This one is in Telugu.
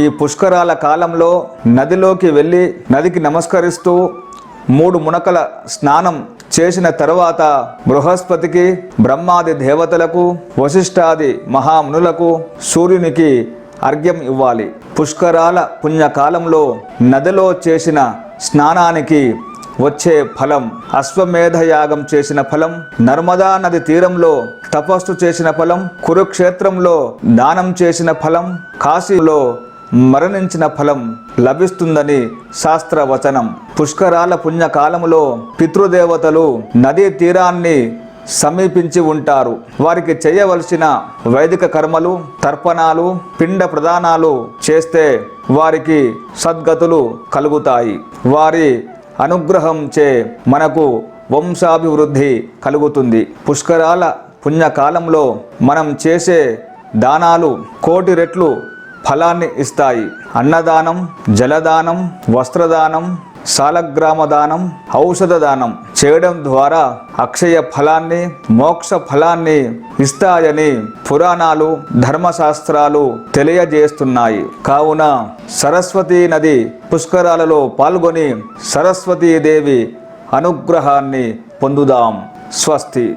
ఈ పుష్కరాల కాలంలో నదిలోకి వెళ్ళి నదికి నమస్కరిస్తూ మూడు మునకల స్నానం చేసిన తరువాత బృహస్పతికి బ్రహ్మాది దేవతలకు వశిష్ఠాది మహామునులకు సూర్యునికి అర్ఘ్యం ఇవ్వాలి. పుష్కరాల పుణ్యకాలంలో నదిలో చేసిన స్నానానికి వచ్చే ఫలం అశ్వమేధ యాగం చేసిన ఫలం నర్మదా నది తీరంలో తపస్సు చేసిన ఫలం కురుక్షేత్రంలో దానం చేసిన ఫలం కాశీలో మరణించిన ఫలం లభిస్తుందని శాస్త్రవచనం. పుష్కరాల పుణ్యకాలములో పితృదేవతలు నదీ తీరాన్ని సమీపించి ఉంటారు. వారికి చేయవలసిన వైదిక కర్మలు తర్పణాలు పిండ ప్రదానాలు చేస్తే వారికి సద్గతులు కలుగుతాయి. వారి అనుగ్రహం చే మనకు వంశాభివృద్ధి కలుగుతుంది. పుష్కరాల పుణ్యకాలంలో మనం చేసే దానాలు కోటి రెట్లు ఫలాన్ని ఇస్తాయి. అన్నదానం జలదానం వస్త్రదానం సాలగ్రామ దానం ఔషధ దానం చేయడం ద్వారా అక్షయ ఫలాన్ని మోక్ష ఫలాన్ని ఇస్తాయని పురాణాలు ధర్మశాస్త్రాలు తెలియజేస్తున్నాయి. కావున సరస్వతీ నది పుష్కరాలలో పాల్గొని సరస్వతీదేవి అనుగ్రహాన్ని పొందుదాం. స్వస్తి.